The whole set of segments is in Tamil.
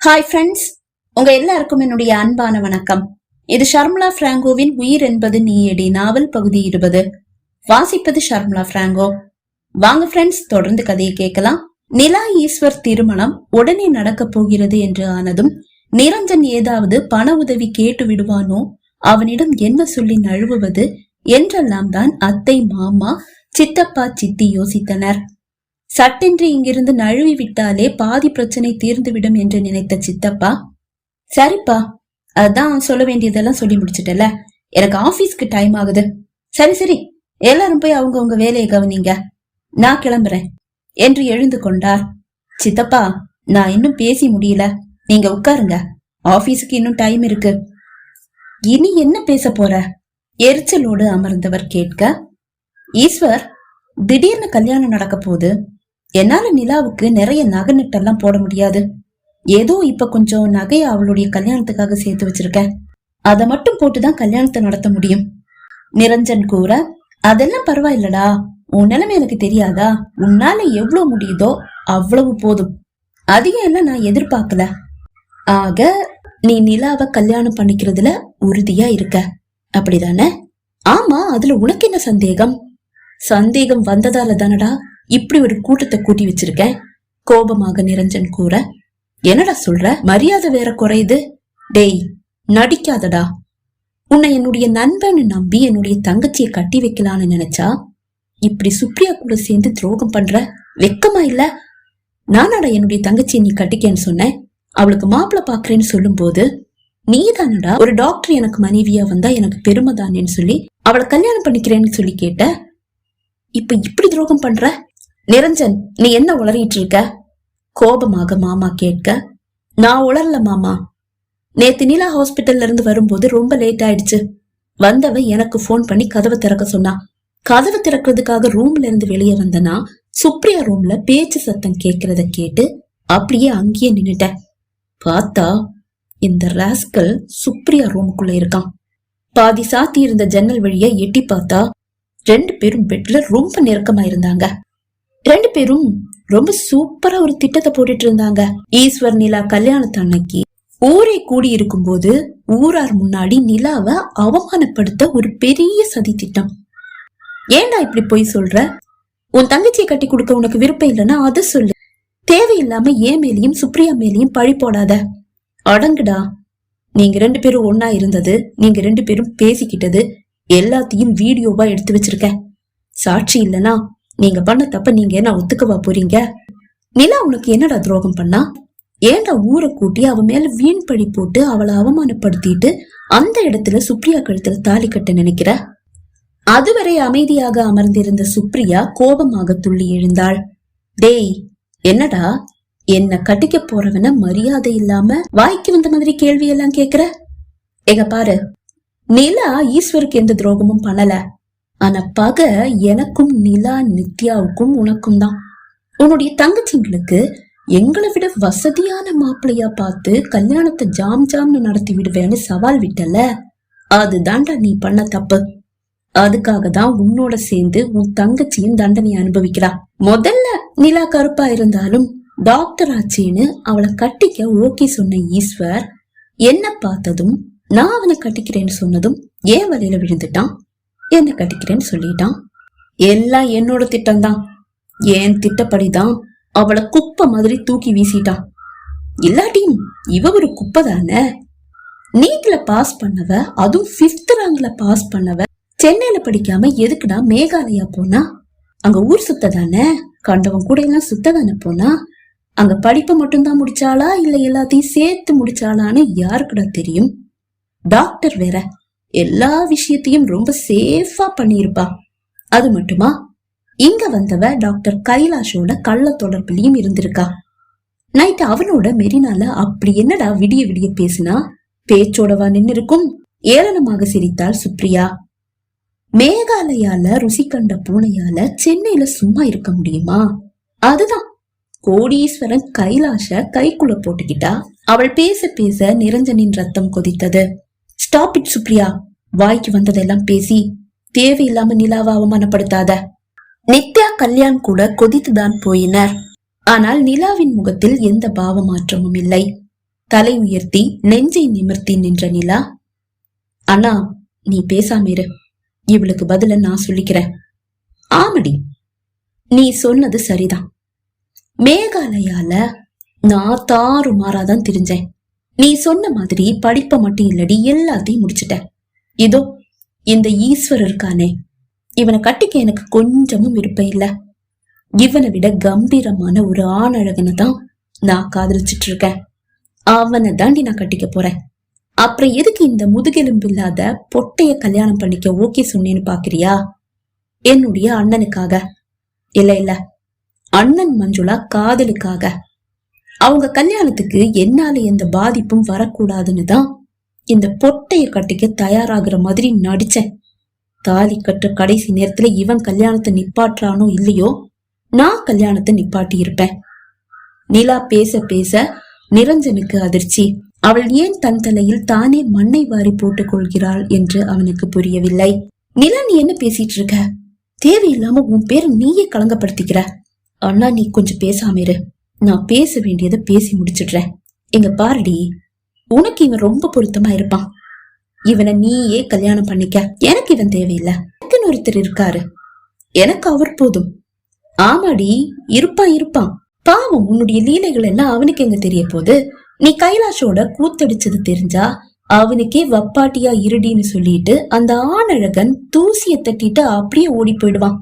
ஹாய் ஃப்ரெண்ட்ஸ் உங்க எல்லாருக்கும் என்னுடைய அன்பான வணக்கம். இது ஷர்மிளா பிராங்கோவின் உயிர் என்பது நீயடி நாவல் பகுதி இருபது. வாசிப்பது ஷர்மிளா பிராங்கோ. வாங்க ஃப்ரெண்ட்ஸ் தொடர்ந்து கதையை கேட்கலாம். நிலா ஈஸ்வர் திருமணம் உடனே நடக்கப் போகிறது என்று ஆனதும் நிரஞ்சன் ஏதாவது பண உதவி கேட்டு விடுவானோ? அவனிடம் என்ன சொல்லி நழுவுவது? என்றெல்லாம் தான் அத்தை மாமா சித்தப்பா சித்தி யோசித்தனர். சட்டென்று இங்கிருந்து நழுவி விட்டாலே பாதி பிரச்சனை தீர்ந்துவிடும் என்று நினைத்த சித்தப்பா சரிப்பா அதான் சொல்ல வேண்டியதெல்லாம் சொல்லி முடிச்சிட்டல எனக்கு ஆபீஸ்க்கு டைம் ஆகுது. சரி சரி எல்லாரும் போய் அவங்க உங்க வேலையை கவனிங்க. நான் கிளம்புறேன் என்று எழுந்து கொண்டார். சித்தப்பா நான் இன்னும் பேசி முடியல. நீங்க உட்காருங்க. ஆபீஸுக்கு இன்னும் டைம் இருக்கு. இனி என்ன பேச போற? எரிச்சலோடு அமர்ந்தவர் கேட்க ஈஸ்வர் திடீர்னு கல்யாணம் நடக்க போகுது. என்னால நிலாவுக்கு நிறைய நகை நட்டெல்லாம் போட முடியாது. ஏதோ இப்ப கொஞ்சம் நகையை அவளுடைய கல்யாணத்துக்காக சேர்த்து வச்சிருக்கேன். அதை மட்டும் போட்டுதான் கல்யாணத்தை நடத்த முடியும். நிரஞ்சன் கூற அதெல்லாம் பரவாயில்லடா. உன் நிலைமை எனக்கு தெரியாதா? உன்னால எவ்வளவு முடியுதோ அவ்வளவு போதும். அதிகம் எல்லாம் நான் எதிர்பார்க்கல. ஆக நீ நிலாவை கல்யாணம் பண்ணிக்கிறதுல உறுதியா இருக்க. அப்படிதானே? ஆமா அதுல உனக்கு என்ன சந்தேகம்? சந்தேகம் வந்ததால தானடா. இப்படி ஒரு கூட்டத்தை கூட்டி வச்சிருக்கேன். கோபமாக நிரஞ்சன் கூற என்னடா சொல்ற? மரியாதை வேற குறையுது. டேய் நடிக்காதடா. உன்னை என்னுடைய நண்பன்னு நம்பி என்னுடைய தங்கச்சியை கட்டி வைக்கலான்னு நினைச்சா? இப்படி சுப்ரியா கூட சேர்ந்து துரோகம் பண்ற? வெக்கமா இல்ல? நானாடா என்னுடைய தங்கச்சியை நீ கட்டிக்கன்னு சொன்னேன். அவளுக்கு மாப்பிள்ள பாக்குறேன்னு சொல்லும்போது நீ தானடா ஒரு டாக்டர் எனக்கு மனைவியா வந்தா எனக்கு பெருமை தானேன்னு சொல்லி அவளை கல்யாணம் பண்ணிக்கிறேன்னு சொல்லி கேட்ட? இப்ப இப்படி துரோகம் பண்ற? நிரஞ்சன் நீ என்ன உளறிட்டு இருக்க கோபமாக மாமா கேட்க நான் உளரல மாமா. நேத்து நிலா ஹாஸ்பிட்டல்ல இருந்து வரும்போது ரொம்ப லேட் ஆயிடுச்சு. வந்தவ எனக்கு ஃபோன் பண்ணி கதவை திறக்க சொன்னா. கதவை திறக்கிறதுக்காக ரூம்ல இருந்து வெளியே வந்தனா சுப்ரியா ரூம்ல பேச்சு சத்தம் கேட்கறத கேட்டு அப்படியே அங்கேயே நின்னுட்டேன். பார்த்தா இந்த ராஸ்கல் சுப்ரியா ரூமுக்குள்ள இருக்கான். பாதி சாத்தி இருந்த ஜன்னல் வழியா எட்டி பார்த்தா ரெண்டு பேரும் பெட்ல ரொம்ப நெருக்கமா இருந்தாங்க. ரெண்டு பேரும் ரொம்ப சூப்பரா ஒரு திட்டத்தை போட்டுட்டு இருந்தாங்க. ஈஸ்வர் நிலா கல்யாணத்து அன்னைக்கு. ஊரே கூடி இருக்கும்போது ஊரார் முன்னாடி நிலாவை அவமானப்படுத்த ஒரு பெரிய சதி திட்டம். ஏன்டா இப்படி போய் சொல்ற? உன் தங்கச்சியை கட்டி கொடுக்க உனக்கு விருப்பம் இல்லைன்னா அதை சொல்லு. தேவையில்லாம ஏன் மேலையும் சுப்ரியா மேலையும் பழி போடாத. அடங்குடா. நீங்க ரெண்டு பேரும் ஒன்னா இருந்தது நீங்க ரெண்டு பேரும் பேசிக்கிட்டது எல்லாத்தையும் வீடியோவா எடுத்து வச்சிருக்கேன் சாட்சி இல்லனா நீங்க பண்ண தப்ப நீங்க என்ன ஒத்துக்கவா போறீங்க? நிலா உனக்கு என்னடா துரோகம் பண்ணா? ஏன்டா ஊரை கூட்டி அவ மேல வீண் பழி போட்டு அவளை அவமானப்படுத்திட்டு அந்த இடத்துல சுப்ரியா கழுத்துல தாலி கட்ட நினைக்கிற? அதுவரை அமைதியாக அமர்ந்திருந்த சுப்ரியா கோபமாக துள்ளி எழுந்தாள். டேய் என்னடா? என்ன கட்டிக்க போறவன மரியாதை இல்லாம வாய்க்கு வந்த மாதிரி கேள்வி எல்லாம் கேக்குற? எங்க பாரு நிலா ஈஸ்வருக்கு எந்த துரோகமும் பண்ணல. ஆனா பகை எனக்கும் நிலா நித்யாவுக்கும் உனக்கும் தான் உன்னுடைய தங்கச்சிங்களுக்கு எங்களை விட வசதியான மாப்பிள்ளையா பார்த்து கல்யாணத்தை ஜாம் ஜாம்னு நடத்தி விடுவேன்னு சவால் விட்டல அதுதான்டா நீ பண்ண தப்பு. அதுக்காக தான் உன்னோட சேர்ந்து உன் தங்கச்சியும் தண்டனை அனுபவிக்கிறா. முதல்ல நிலா கருப்பா இருந்தாலும் டாக்டர் ஆச்சேன்னு அவளை கட்டிக்க ஓகே சொன்ன ஈஸ்வர் என்ன பார்த்ததும் நான் அவனை கட்டிக்கிறேன்னு சொன்னதும் ஏன் வலையில விழுந்துட்டான்? என்ன கட்டிக்கிறேன்னு சொல்லிட்டான். எல்லாம் என்னோட திட்டம்தான். என் திட்டப்படிதான் அவளை குப்பை மாதிரி தூக்கி வீசிட்டான். இல்லாட்டியும் இவ ஒரு குப்பை தானே? நீட்ல பாஸ் பண்ணவ அதுவும் பிப்த் ரேங்க்ல பாஸ் பண்ணவ சென்னையில படிக்காம எதுக்குடா மேகாலயா போனா? அங்க ஊர் சுத்த தானே? கண்டவன் கூட எல்லாம் சுத்த தானே போனா? அங்க படிப்பை மட்டும்தான் முடிச்சாளா இல்ல எல்லாத்தையும் சேர்த்து முடிச்சாளான்னு யாருக்குடா தெரியும்? டாக்டர் வேற. எல்லா விஷயத்தையும் ரொம்ப சேஃபா பண்ணியிருப்பா. அது மட்டுமா? இங்க வந்தவ டாக்டர் கைலாஷோட கள்ள தொடர்புலயும் இருந்திருக்கா. நைட் அவனோட மெரினால அப்படி என்னடா விடிய விடிய பேசினா? பேச்சோடவா நின்னு இருக்கும் ஏளனமாக சிரித்தாள் சுப்ரியா. மேகாலயால ருசி கண்ட பூனையால சென்னையில சும்மா இருக்க முடியுமா? அதுதான். கோடீஸ்வரன் கைலாஷ கைக்குள்ள போட்டுக்கிட்டா. அவள் பேச பேச நிரஞ்சனின் ரத்தம் கொதித்தது. ஸ்டாப் இட் சுப்ரியா வாய்க்கு வந்ததெல்லாம் பேசி தேவையில்லாம நிலாவை அவமானப்படுத்தாத. நித்யா கல்யாண் கூட கொதித்துதான் போயினர். ஆனால் நிலாவின் முகத்தில் எந்த பாவ மாற்றமும் இல்லை. தலை உயர்த்தி நெஞ்சை நிமிர்த்தி நின்ற நிலா அண்ணா நீ பேசாம இரு. இவளுக்கு பதில நான் சொல்லிக்கிறேன். ஆமடி. நீ சொன்னது சரிதான். மேகாலயால நான் தாறு மாறாதான் தெரிஞ்சேன். நீ சொன்ன மாதிரி படிப்பை மட்டும் இல்லடி எல்லாத்தையும் முடிச்சிட்ட இதோ இந்த ஈஸ்வரர் இருக்கானே இவனை கட்டிக்க எனக்கு கொஞ்சமும் விருப்பம் இல்ல. இவனை விட கம்பீரமான ஒரு ஆணழகனை தான் நான் காதலிச்சிட்டு இருக்கேன் அவனை தாண்டி நான் கட்டிக்க போறேன். அப்புறம் எதுக்கு இந்த முதுகெலும்பு இல்லாத பொட்டைய கல்யாணம் பண்ணிக்க ஓகே சொன்னேன்னு பாக்குறியா? என்னுடைய அண்ணனுக்காக. இல்ல இல்ல. அண்ணன் மஞ்சுளா காதலுக்காக. அவங்க கல்யாணத்துக்கு என்னால எந்த பாதிப்பும் வரக்கூடாதுன்னு தான் இந்த பொட்டைய கட்டிக்க தயாராகிற மாதிரி நடிச்சேன். தாலி கட்டுற கடைசி நேரத்துல இவன் கல்யாணத்தை நிப்பாட்டுறானோ இல்லையோ நான் கல்யாணத்தை நிப்பாட்டி இருப்பேன் நிலா பேச பேச நிரஞ்சனுக்கு அதிர்ச்சி. அவள் ஏன் தன் தலையில் தானே மண்ணை வாரி போட்டுக் கொள்கிறாள் என்று அவனுக்கு புரியவில்லை. நிலா நீ என்ன பேசிட்டு இருக்க? தேவையில்லாம உன் பேரை நீயே களங்கப்படுத்திக்கிற. அண்ணா நீ கொஞ்சம் பேசாம இரு. நான் பேச வேண்டியதை பேசி முடிச்சிடுறேன். எங்க பாருடி உனக்கு இவன் ரொம்ப பொருத்தமா இருப்பான். இவனை நீயே கல்யாணம் பண்ணிக்க. எனக்கு இவன் தேவையில்லை. எனக்குன்னு ஒருத்தர் இருக்காரு. எனக்கு அவர் போதும். ஆமாடி இருப்பான் இருப்பான். பாவம் உன்னுடைய லீலைகள் எல்லாம் அவனுக்கு எங்க தெரிய போது நீ கைலாஷோட கூத்தடிச்சது தெரிஞ்சா அவனுக்கே வப்பாட்டியா இருடின்னு சொல்லிட்டு அந்த ஆணழகன் தூசிய தட்டிட்டு அப்படியே ஓடி போயிடுவான்.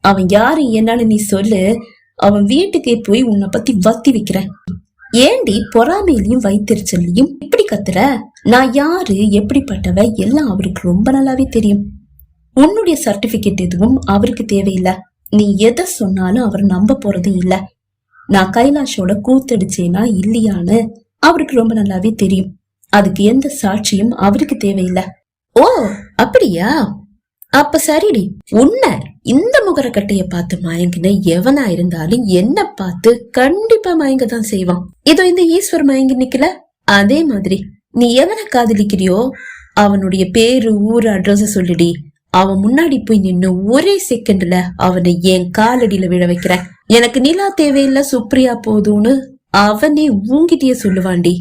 அவன் யாரு என்னன்னு நீ சொல்லு. அவன் வீட்டுக்கே போய் உன்னை பத்தி வத்தி வைக்கிறேன். ஏண்டி பொறாமையிலையும் வைத்தறிச்சல்லையும் இப்படி கத்துற? நான் யாரு எப்படிப்பட்டவ? எல்லாம் அவருக்கு ரொம்ப நல்லாவே தெரியும். உன்னுடைய சர்டிபிகேட் எதுவும் அவருக்கு தேவையில்லை. நீ எதை சொன்னாலும் அவர் நம்ப போறது இல்ல. நான் கைலாஷோட கூத்தடிச்சேனா இல்லையான்னு அவருக்கு ரொம்ப நல்லாவே தெரியும். அதுக்கு எந்த சாட்சியும் அவருக்கு தேவையில்லை. ஓ அப்படியா? அப்ப சரிடி. உன்னை இந்த முகரக்கட்டைய பார்த்து மயங்கின எவனா இருந்தாலும் என்ன பார்த்து கண்டிப்பா மயங்க தான் செய்வான். இதோ இந்த ஈஸ்வர் மயங்கி நிக்கல. அதே மாதிரி நீ எவனை காதலிக்கிறியோ அவனுடைய பேரு ஊர் அட்ரஸ் சொல்லிடி. அவன் முன்னாடி போய் நின்னு ஒரே செகண்ட்ல அவனை என் காலடியில விழ வைக்கிற எனக்கு நிலா தேவையில்ல சுப்ரியா போதும்னு அவனே ஊங்கிட்டே சொல்லுவாண்டி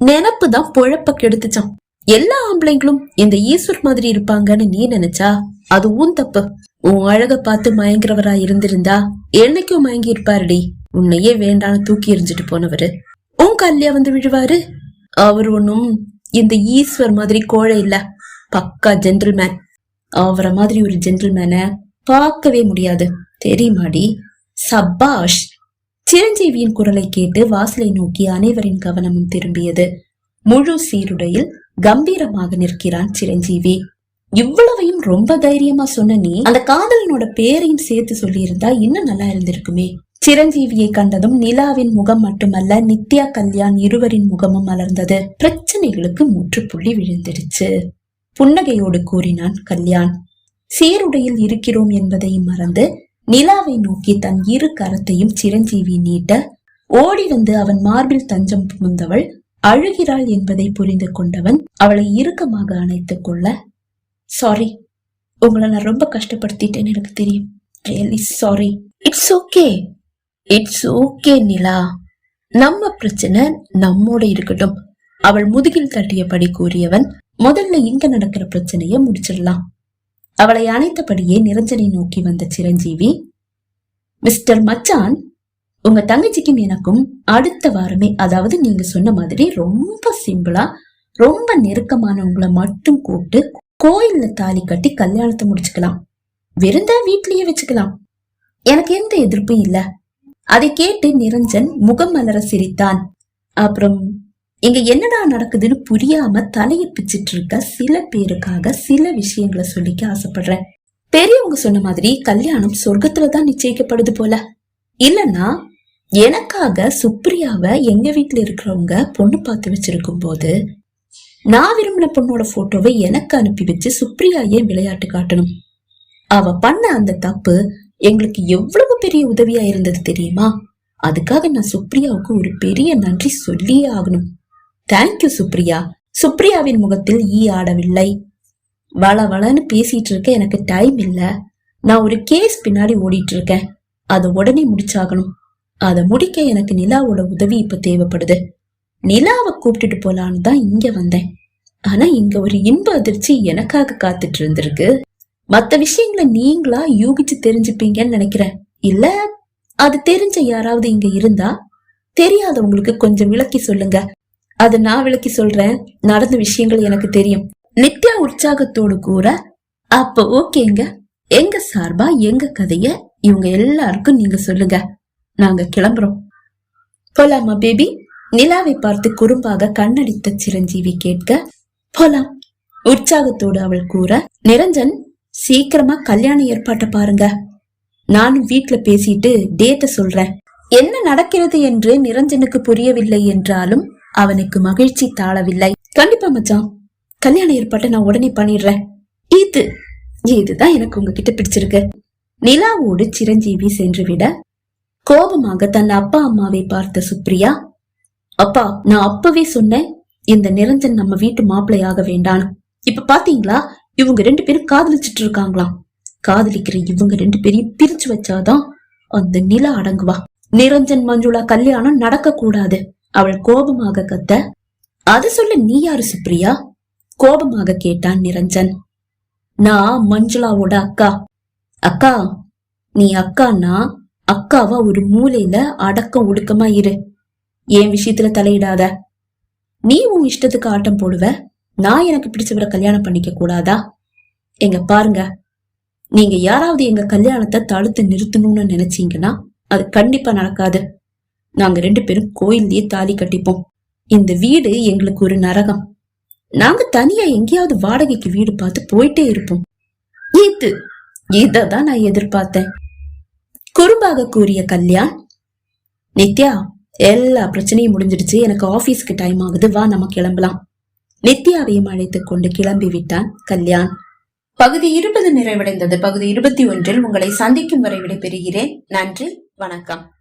நினப்பு தான் பொழப்ப கெடுத்துச்சான். எல்லா ஆம்பளைங்களும் இந்த ஈஸ்வர் மாதிரி இருப்பாங்கன்னு நீ நினைச்சா? அது உன் தப்பு. உன் அழக பார்த்து மயங்குறவரா இருந்திருந்தா என்னைக்கும் மயங்கி இருப்பாருடி உன்னையே வேண்டான்னு தூக்கி எறிஞ்சிட்டு போனவரு. உன் கல்யா வந்து விழுவாரு. அவர் ஒன்னும் இந்த ஈஸ்வர் மாதிரி கோழை இல்ல. பக்கா ஜென்டில்மேன் அவரை மாதிரி ஒரு ஜென்டில்மேன பார்க்கவே முடியாது. தெரியுமாடி? சபாஷ். சிரஞ்சீவியின் குரலை கேட்டு வாசலை நோக்கி அனைவரின் கவனமும் திரும்பியது முழு சீருடையில் கம்பீரமாக நிற்கிறான் சிரஞ்சீவி. இவ்வளவையும் ரொம்ப தைரியமா சொன்ன நீ அந்த காதலனோட பேரையும் சேர்த்து சொல்லியிருந்தா இன்னும் நல்லா இருந்திருக்குமே. சிரஞ்சீவியை கண்டதும் நிலாவின் முகம் மட்டுமல்ல நித்யா கல்யாண் இருவரின் முகமும் மலர்ந்தது. பிரச்சனைகளுக்கு முற்றுப்புள்ளி விழுந்துடுச்சு. புன்னகையோடு கூறினான் கல்யாண். சீருடையில் இருக்கிறோம் என்பதையும் மறந்து நிலாவை நோக்கி தன் இரு கரத்தையும் சிரஞ்சீவி நீட்ட ஓடி வந்து அவன் மார்பில் தஞ்சம் புகுந்தவள் அழுகிறாள் என்பதை புரிந்து கொண்டவன் அவளை இறுக்கமாக அணைத்துக் கொள்ள சாரி உங்களை நான் ரொம்ப கஷ்டப்படுத்திட்டேன்னு எனக்கு தெரியும். Really sorry it's okay it's okay Nila. நம்ம பிரச்சனை நம்மோட இருக்கட்டும். அவள் முதுகில் தட்டியபடி கூறியவன் முதல்ல இங்க நடக்கிற பிரச்சனைய முடிச்சிடலாம். அவளை அணைத்தபடியே நிரஞ்சனை நோக்கி வந்த சிரஞ்சீவி மிஸ்டர் மச்சான் உங்க தங்கச்சிக்கும் எனக்கும் அடுத்த வாரமே அதாவது நீங்க சொன்ன மாதிரி ரொம்ப சிம்பிளா ரொம்ப நெருக்கமானவங்களை மட்டும் கூப்பிட்டு கோயில்ல தாலி கட்டி கல்யாணத்தை முடிச்சுக்கலாம். விருந்தா வீட்லயே வச்சுக்கலாம். எனக்கு எந்த எதிர்ப்பும் இல்ல. அதை கேட்டு நிரஞ்சன் முகம் மலர சிரித்தான். அப்புறம் இங்க என்னடா நடக்குதுன்னு புரியாம தலையை பிச்சிட்டு இருக்க சில பேருக்காக சில விஷயங்களை சொல்லிக்க ஆசைப்படுறேன். பெரியவங்க சொன்ன மாதிரி கல்யாணம் சொர்க்கத்துலதான் நிச்சயிக்கப்படுது போல. இல்லன்னா எனக்காக சுப்ரியாவை எங்க வீட்டுல இருக்கிறவங்க பொண்ணு பார்த்து வச்சிருக்கும் போது நான் விரும்பின பொண்ணோட போட்டோவை எனக்கு அனுப்பி வச்சு சுப்ரியா ஏன் விளையாட்டு காட்டணும்? அவ பண்ண அந்த தப்பு எங்களுக்கு எவ்வளவு பெரிய உதவியா இருந்தது தெரியுமா? அதுக்காக நான் சுப்ரியாவுக்கு ஒரு பெரிய நன்றி சொல்லியே ஆகணும். தேங்க்யூ சுப்ரியா. சுப்ரியாவின் முகத்தில் ஈ ஆடவில்லை. வள வளன்னு பேசிட்டு இருக்க எனக்கு டைம் இல்ல. நான் ஒரு கேஸ் பின்னாடி ஓடிட்டு இருக்கேன். அதை உடனே முடிச்சாகணும். அதை முடிக்க எனக்கு நிலாவோட உதவி இப்ப தேவைப்படுது. நிலாவை கூப்பிட்டுட்டு போலான்னு தான் இங்க வந்தேன். ஆனா இங்க ஒரு இன்ப அதிர்ச்சி எனக்காக காத்துட்டு இருந்திருக்கு. மத்த விஷயங்களை நீங்களா யூகிச்சு தெரிஞ்சுப்பீங்கன்னு நினைக்கிறேன். இல்ல அது தெரிஞ்ச யாராவது இங்க இருந்தா தெரியாதவங்களுக்கு கொஞ்சம் விளக்கி சொல்லுங்க. அது நான் விளக்கி சொல்றேன். நடந்த விஷயங்கள் எனக்கு தெரியும். நித்யா உற்சாகத்தோடு கூற அப்ப ஓகேங்க. எங்க சார்பா எங்க கதைய இவங்க எல்லாருக்கும் நீங்க சொல்லுங்க. நாங்க கிளம்புறோம். போலாமா பேபி? நிலாவை பார்த்து குறும்பாக கண்ணடித்த சிரஞ்சீவி கேட்க போலாம் உற்சாகத்தோடு அவள் கூற நிரஞ்சன் சீக்கிரமா கல்யாண ஏற்பாட்டை பாருங்க. நானும் வீட்டுல பேசிட்டு டேட்ட சொல்றேன். என்ன நடக்கிறது என்று நிரஞ்சனுக்கு புரியவில்லை என்றாலும் அவனுக்கு மகிழ்ச்சி தாழவில்லை. கண்டிப்பா மச்சான். கல்யாண ஏற்பாட்டை நான் உடனே பண்ணிடுறேன். இது இதுதான் எனக்கு உங்ககிட்ட பிடிச்சிருக்கு. நிலாவோடு சிரஞ்சீவி சென்று விட கோபமாக தன் அப்பா அம்மாவை பார்த்த சுப்ரியா அப்பா நான் அப்பவே சொன்னேன் இந்த நிரஞ்சன் நம்ம வீட்டு மாப்பிள்ளையாக வேண்டாம் இப்ப பாத்தீங்களா? இவங்க ரெண்டு பேரும் காதலிச்சிட்டு இருக்காங்களாம் காதலிக்கிற இவங்க ரெண்டு பேரையும் பிரிச்சு வச்சாதான் அந்த நிலா அடங்குவா. நிரஞ்சன் மஞ்சுளா கல்யாணம் நடக்க கூடாது அவள் கோபமாக கத்த அது சொல்ல நீ யாரு சுப்ரியா? கோபமாக கேட்டான் நிரஞ்சன் நான் மஞ்சுளாவோட அக்கா. அக்கா நீ அக்கான்னா? அக்காவா ஒரு மூலையில அடக்கம் ஒடுக்கமா இரு. என் விஷயத்துல தலையிடாத. நீ உன் இஷ்டத்துக்கு ஆட்டம் போடுவ. நான் எனக்கு பிடிச்சவரை கல்யாணம் பண்ணிக்க கூடாதா? எங்க பாருங்க. நீங்க யாராவது எங்க கல்யாணத்தை தடுத்து நிறுத்தணும்னு நினைச்சீங்கன்னா அது கண்டிப்பா நடக்காது. நாங்க ரெண்டு பேரும் கோயில்லயே தாலி கட்டிப்போம். இந்த வீடு எங்களுக்கு ஒரு நரகம். நாங்க தனியா எங்கேயாவது வாடகைக்கு வீடு பார்த்து போயிட்டே இருப்போம். இது இததான் நான் எதிர்பார்த்தேன். குறும்பாக கூறிய கல்யாண் நித்யா எல்லா பிரச்சனையும் முடிஞ்சிடுச்சு. எனக்கு ஆபீஸ்க்கு டைம் ஆகுது. வா நம்ம கிளம்பலாம். நித்யாவையும் அழைத்துக் கொண்டு கிளம்பி விட்டான் கல்யாண். பகுதி இருபது நிறைவடைந்தது. பகுதி இருபத்தி ஒன்றில் உங்களை சந்திக்கும் வரை விடைபெறுகிறேன். நன்றி. வணக்கம்.